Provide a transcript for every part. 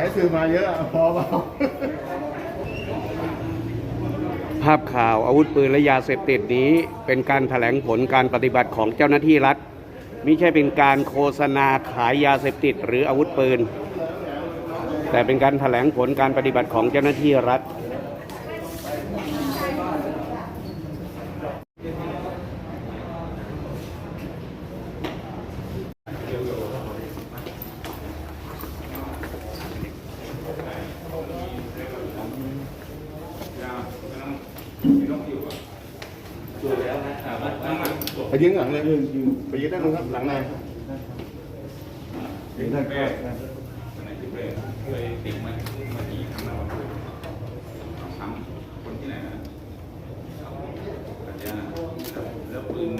ช้สื่อมาเยอะพอเปล่าภาพข่าวอาวุธปืนและยาเสพติดนี้เป็นการแถลงผลการปฏิบัติของเจ้าหน้าที่รัฐไม่ใช่เป็นการโฆษณาขายยาเสพติดหรืออาวุธปืน แต่เป็นการแถลงผลการปฏิบัติของเจ้าหน้าที่รัฐ ไปยืนหลังเลยไปยืนด้านนู้นครับหลังในยืนด้านข้างเคยติดมามากี่ครั้งแล้วทำคนที่ไหนนะปัญญาแล้วปืน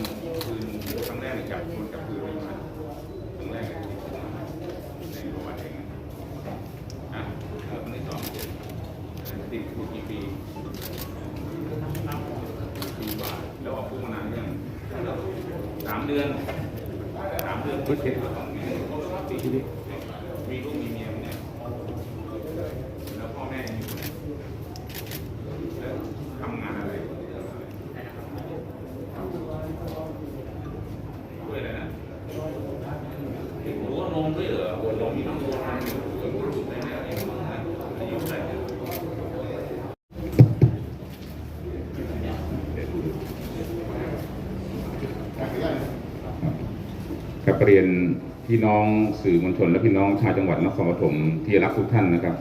ปืนครั้งแรกเลยจับคนจับปืนไม่มาครั้งแรกในประวัติเองอะแล้วครั้งที่สองติดคุกกี่ปีกว่าแล้วออกคุกมานานยังสาม เดือนสามเดือนพุทธเจ็ดสองปีมีลูกมีเมียไหมเนี่ย แล้วพ่อแม่อยู่ไหนแล้วทำงานอะไรด้วยอะไรนะติดหัวนมด้วยเหรอหัวนมมีน้ำนมอยู่หัวรูดได้เนี่ยอายุเท่าไหร่อายุเท่าไหร่ ครับ เรียนพี่น้องสื่อมวลชน และพี่น้องชาวจังหวัดนครปฐมที่รักทุกท่านนะครับ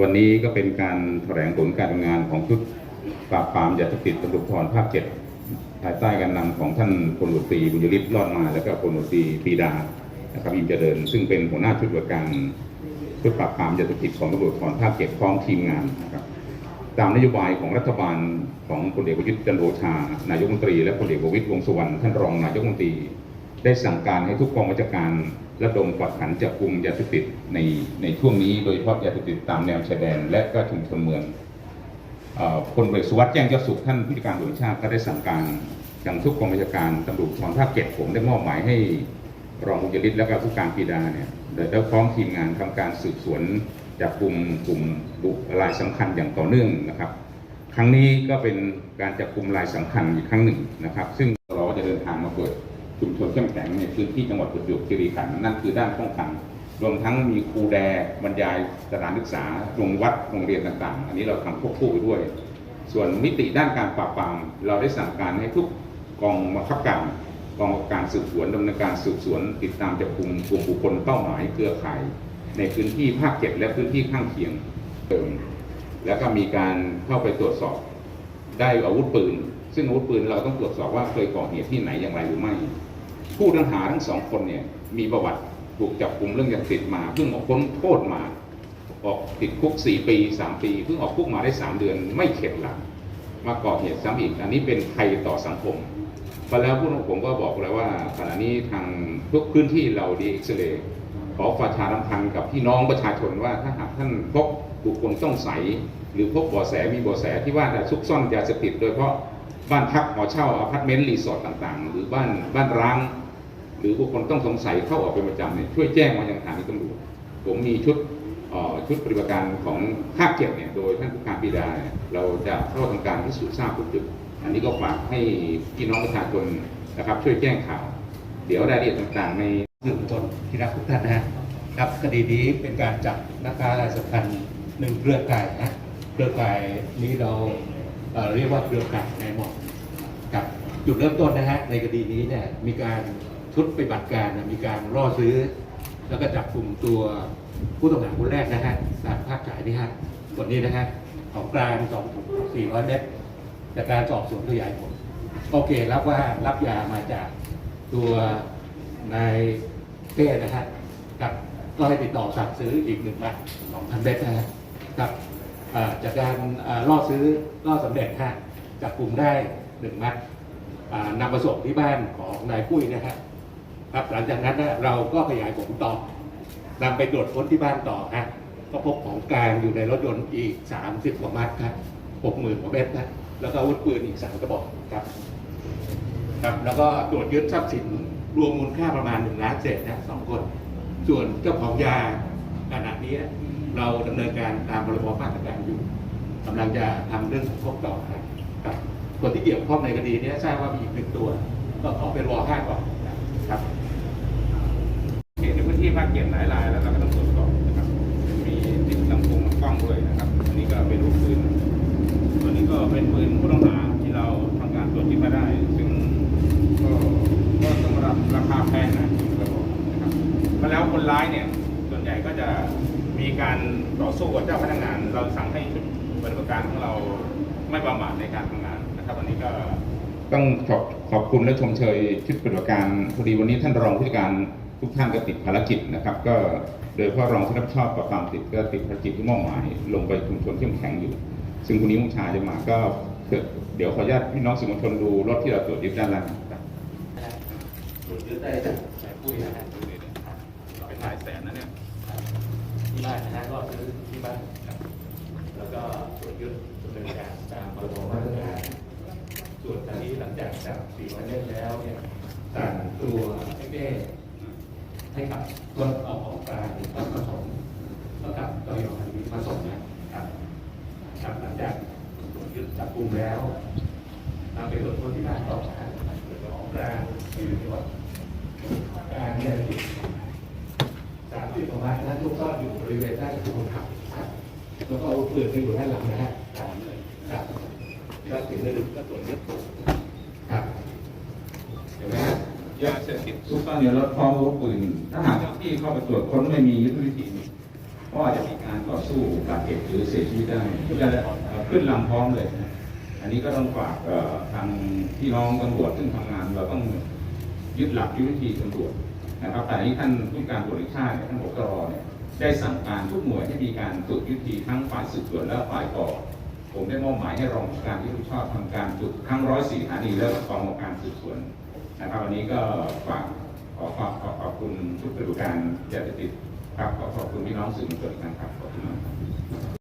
วันนี้ก็เป็นการแถลงผลการทำงานของชุดปราบปรามยาเสพติดตำรวจภูธรภาคเจ็ดภายใต้การนำของท่านพลตรีตรีบุญยฤทธิ์รอดมา และก็พลตรีตรีปีดานะครับอิมเจริญ ซึ่งเป็นหัวหน้าชุดปฏิบัติการชุดปราบปรามยาเสพติดของตำรวจภูธรภาคเจ็ดพร้อมทีมงานนะครับตามนโยบายของรัฐบาลของพลเอกประยุทธ์จันทร์โอชา นายกรัฐมนตรีและพลเอกประวิตรวงสุวรรณท่านรองนายกรัฐมนตรี ได้สั่งการให้ทุกกองบัญชาการระดมกวาดขันจับกลุ่มยาเสพติดในในช่วงนี้โดยเฉพาะยาเสพติดตามแนวชายแดน และก็ชุมชนเมืองอ่อพลเอกสุวัสด์แจ้งยอดสุขท่านผู้จัดการตำรวจชาติก็ได้สั่งการยังทุกกองบัญชาการตำรวจภูธรภาคเจ็ดผมได้มอบหมายให้รองบุญยฤทธิ์และก็ผู้การปีดาเนี่ยได้พร้อมทีมงานทำการสืบสวนจับกลุ่มกลุ่มบุครายสำคัญอย่างต่อเนื่องนะครับ ครั้งนี้ก็เป็นการจับกลุ่มรายสำคัญอีกครั้งหนึ่งนะครับ ซึ่งเราก็จะเดินทางมาเปิด ชุมชนเข้มแข็งในพื้นที่จังหวัดประจวบคีรีขันธ์นั่นคือด้านป้องกันรวมทั้งมีครูแดบรรยายสถานศึกษาโรงวัดโรงเรียนต่างๆ อันนี้เราทำควบคู่ไปด้วย ส่วนมิติด้านการปราบปรามเราได้สั่งการให้ทุกกองบังคับการกองการสืบสวนดำเนินการสืบสวน ติดตามจับกลุ่มกลุ่มบุคคลเป้าหมายเครือข่าย ในพื้นที่ภาคเจ็ดและพื้นที่ข้างเคียงเติมแล้วก็มีการเข้าไปตรวจสอบได้อาวุธปืน ซึ่งอาวุธปืนเราต้องตรวจสอบว่าเคยก่อเหตุที่ไหนอย่างไรหรือไม่ ผู้ต้องหาทั้งสองคนเนี่ยมีประวัติถูกจับกลุ่มเรื่องยาเสพติดมาเพิ่งออกพ้นโทษมา ออกติดคุก 4 ปี 3 ปีเพิ่งออกคุกมาได้ 3 เดือนไม่เข็ดหลังมาก่อเหตุซ้ำอีก อันนี้เป็นภัยต่อสังคมพอแล้วผู้ของผมก็บอกแล้วว่าขณะนี้ทางทุกพื้นที่เราดีเอ็กซเรย์ขอประชาสัมพันธ์กับพี่น้องประชาชนว่าถ้าหากท่านพบบุคคลต้องใสหรือพบเบาะแสมีเบาะแสที่ว่าจะซุกซ่อนยาเสพติดโดยเฉพาะบ้านพักหอเช่าอพาร์ตเมนต์รีสอร์ทต่างๆ หรือบ้านบ้านร้าง หรือบุคคลต้องสงสัยเข้าออกเป็นประจำเนี่ยช่วยแจ้งมายังสถานีตำรวจผมมีชุดชุดปฏิบัติการของภาคเจ็ดเนี่ยโดยท่านผู้การปีดาเเราจะเข้าทำการพิสูจน์ทราบทุกจุด อันนี้ก็ฝากให้พี่น้องประชาชนนะครับ ช่วยแจ้งข่าว เดี๋ยวรายละเอียดต่างๆ ในสื่อมวลชนที่รักทุกท่านนะครับคดีนี้เป็นการจับนักค้ารายสำคัญหนึ่งเครือข่ายนะเครือข่ายนี้เราเอ่อเรียกว่าเครือข่ายนายหมอกกับจุดเริ่มต้นนะฮะในคดีนี้เนี่ยมีการ ชุดปฏิบัติการมีการล่อซื้อ แล้วก็จับกลุ่มตัวผู้ต้องหาคนแรกนะฮะตามภาพถ่ายนี่ฮะคนนี้นะฮะของกลางสองถุงสี่ร้อยเมตรจากการสอบสวนขยายผลโอเครับว่ารับยามาจากตัวนายเต้นะฮะกับก็ให้ติดต่อสั่งซื้ออีกหนึ่งมัดสองพันเมตรนะฮะกับจากการล่อซื้อล่อสำเร็จฮะจับกลุ่มได้หนึ่งมัดอ่านำมาส่งที่บ้านของนายปุ้ยนะฮะ ครับหลังจากนั้นนะเราก็ขยายผลต่อนำไปตรวจค้นที่บ้านต่อฮะก็พบของกลางอยู่ในรถยนต์อีก 30 กว่ามัดครับหกหมื่นกว่าเมตรนะแล้วก็อาวุธปืนอีกสามกระบอกครับครับ แล้วก็ตรวจยึดทรัพย์สินรวมมูลค่าประมาณหนึ่งล้านเศษนะสองคน ส่วนเจ้าของยาขณะนี้เราดำเนินการตามพรบมาตรการอยู่กำลังจะทำเรื่องของพวกต่อครับคนที่เกี่ยวข้องในคดีนี้ทราบว่ามีอีกหนึ่งตัว ก็ขอเป็นวอห้าก่อน ครับเขตในพื้นที่ภาคเกียรหลายรายแล้วเราก็ต้องตรวจสอบนะครับ มีติดลำโพงลำกล้องด้วยนะครับอันนี้ก็เป็นลูกปืนตัวนี้ก็เป็นปืนผู้ต้องหาที่เราทำการตรวจยึดมาได้ ซึ่งก็ก็สำหรับราคาแพงนะก็บอกนะครับมาแล้วคนร้ายเนี่ยส่วนใหญ่ก็จะมีการต่อสู้กับเจ้าพนักงาน เราสั่งให้ชุดปฏิบัติการของเราไม่ประมาทในการทำงานนะครับอันนี้ ต้องขอบขอบคุณและชมเชยชุดปฏิบัติการพอดีวันนี้ท่านรองผู้จัดการทุกท่านก็ติดภารกิจนะครับ ก็โดยเฉพาะรองที่รับผิดชอบกับความติดก็ติดภารกิจที่มอบหมาย ลงไปชุมชนเข้มแข็งอยู่ ซึ่งคุณนิ้วชาจะมาก็เดี๋ยวขออนุญาตพี่น้องสื่อมวลชนดูรถที่เราตรวจยึดด้านล่างครับตรวจยึดได้จากสายปุ้ยนะฮะเป็นหลายแสนนะเนี่ยที่บ้านนะฮะก็ซื้อที่บ้านครับแล้วก็ตรวจยึดดำเนินการตามพรบมาตรการส่วนตอนนี้หลัง จากสี่วันเล่นแล้วเนี่ยสั่งตัวไอ้เบ้ให้กับรถเอาของกลางต้องผสมแล้วกับตัวยอนนี้มาส่งนะครับครับหลังจากตรวจยึดจับกลุ่มแล้วนำไปตรวจคนที่บ้านต่อมาตรวจของกลางที่อยู่ที่วัดกลางเนี่ยสามสิบประมาณนั้นลูกซ่อนอยู่บริเวณด้านคนขับครับแล้วก็เอาปืนไปอยู่ด้านหลังนะฮะครับครับทรัพย์สินอื่นก็ตรวจยึดครับเห็นไหมฮะ ยาเสพติดทุกตอนเนี่ยรถพร้อมอาวุธปืนถ้าหากเจ้าหน้าที่เข้าไปตรวจค้นไม่มียุทธวิธีก็อาจจะมีการต่อสู้บาดเจ็บหรือเสียชีวิตได้ก็จะขึ้นลำพร้อมเลย อันนี้ก็ต้องฝากทางพี่น้องตำรวจซึ่งทำงานเราต้องยึดหลักยุทธวิธีตำรวจนะครับแต่นี้ท่านผู้การตรวจแห่งชาติท่านอบตรเนี่ยได้สั่งการทุกหน่วยให้มีการตรวจยุทธวิธีทั้งฝ่ายสืบสวนและฝ่ายก่อผมได้มอบหมายให้รองผู้การที่รับผิดชอบทำการตรวจทั้งร้อยสี่สถานีและกองการสืบสวน นะครับวันนี้ก็ฝากขอขอบขอบคุณทุกกระบัติการยาเสพติดครับขอขอบคุณพี่น้องสื่อมวลชนครับ